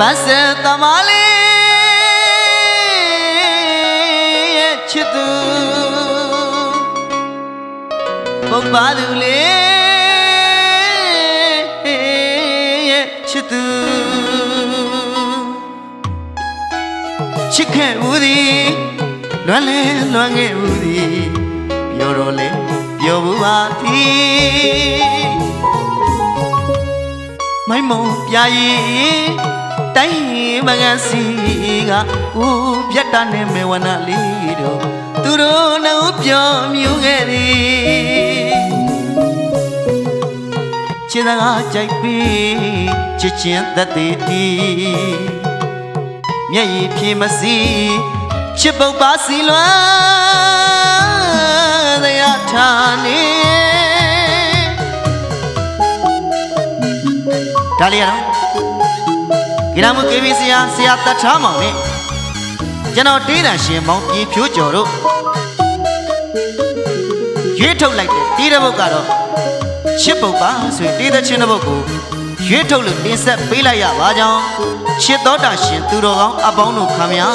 ပတ်စံသမားလေးရဲ့ချစ်သူပုပ္ပါသူလေးရဲ့ချစ်သူချစ်ခဲ့ဦးသည်လွမ်းလဲလွမ်းခဲ့ဦးသည်ပြောတော့လေပြောဘူးပါသည်မိုင်းမုံပြာရီ တိုင်းမငန်းစီကကိုပြတ်တာနဲ့မေဝနာလေးတို့သူတို့နှုတ်ပြောမြူခဲ့သည်ချစ်စကားကြိုက်ပြီးချစ်ချင်းသက်သေးတီမျက်ရည်ဖြေမစီချစ်ပုတ်ပါစီလွမ်းတရားထားနေဒါလေးရနော်ဂိ ရမကေဗီဆရာဆရာတတ်ထားမောင်နဲ့ကျွန်တော်တေးတန်ရှင်မောင်ပြေဖြိုးကျော်တို့ရွေးထုတ်လိုက်တဲ့တေးတဲ့ဘုတ်ကတော့ချစ်ပုတ်ပါဆိုရင်တေးတဲ့ချင်းတဲ့ဘုတ်ကိုရွေးထုတ်လို့တင်ဆက်ပေးလိုက်ရပါကြောင်းချစ်တော်တာရှင်သူတော်ကောင်းအပေါင်းတို့ခံမြာ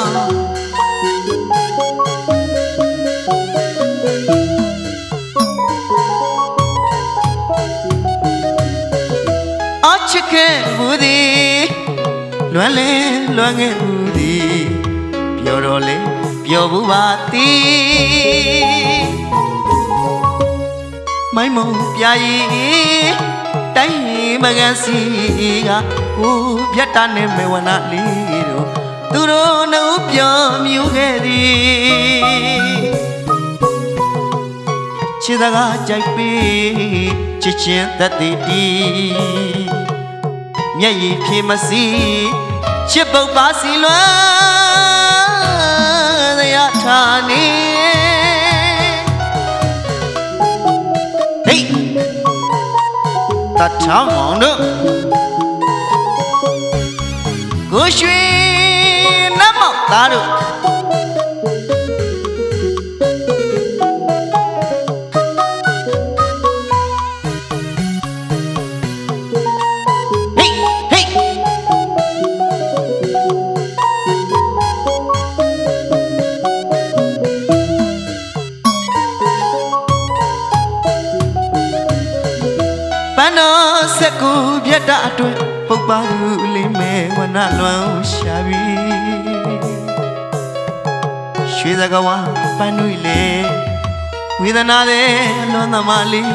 အချစ်ခဲ့ဘူးသည် လွမ်းလဲလွမ်းခဲ့ဘူးသည်ပြောတော့လေပြောဘူးပါသည်မိုင်းမုံပြာရီတိုင်းမကန်စီကကိုပြတ်တာနဲ့မေဝနာလေးတို့သူတို့နှုတ်ပြောမြူခဲ့သည်ချစ်စကားကြိုက်ပေးချစ်ချင်းသက်သေးတီ မျက်ရည်ဖြေမစီချစ်ပုတ်ပါစီလွမ်းတရားထားနေဟေးတတ်ထောင်းအောင်တို့ကိုရွှေနတ်မောက်သားတို့ န်းတော်စက်ကူပြတ်တာအတွက်ပုပ်ပါသူလေးမဲဝနလွမ်းရှာပြီရွှေစကဝါပန်းနွေလေဝေဒနာတဲ့လွန်သမားလေး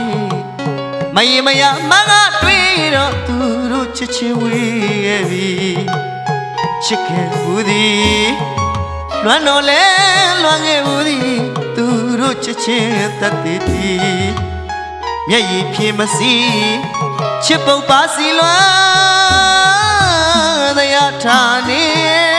မယမယမငါတွေ့တော့သူတို့ချစ်ချင်းဝေးခဲ့ပြီချစ်ခဲ့ဘူးသည်လွမ်းတော့လဲလွမ်းခဲ့ဘူးသည်သူတို့ချစ်ချင်းတတ်သေးသည် မျက်ရည်ဖြေမစီချစ်ပုတ်ပါစီလွမ်းတရားထားနေ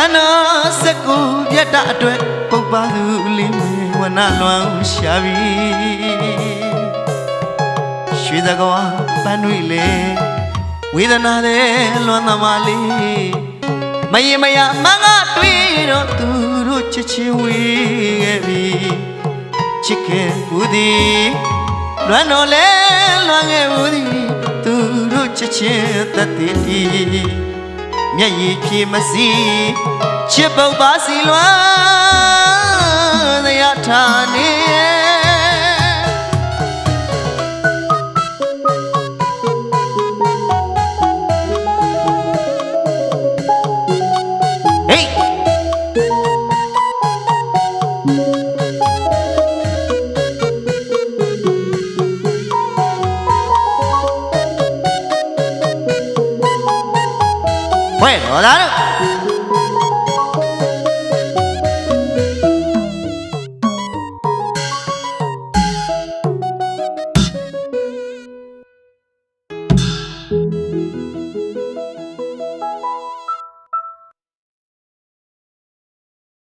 ပန်းတော်စကူပြတ်တာအတွက်ပုပ်ပါသူလေးမေဝနလွမ်းရှာပြီရွှေစကွာပန်းတွေလေဝေဒနာတဲ့လွမ်းသမားလေးမယမယမငါတွေ့တော့သူတို့ချစ်ချင်းဝေးခဲ့ပြီချစ်ခဲ့ဘူးသည်လွမ်းတော်လဲလွမ်းခဲ့ဘူးသည်သူတို့ချစ်ချင်းသက်တည်သည် မျက်ရည်ဖြေမစီချစ်ပုတ်ပါစီလွမ်းတရားထားနေ 喂我来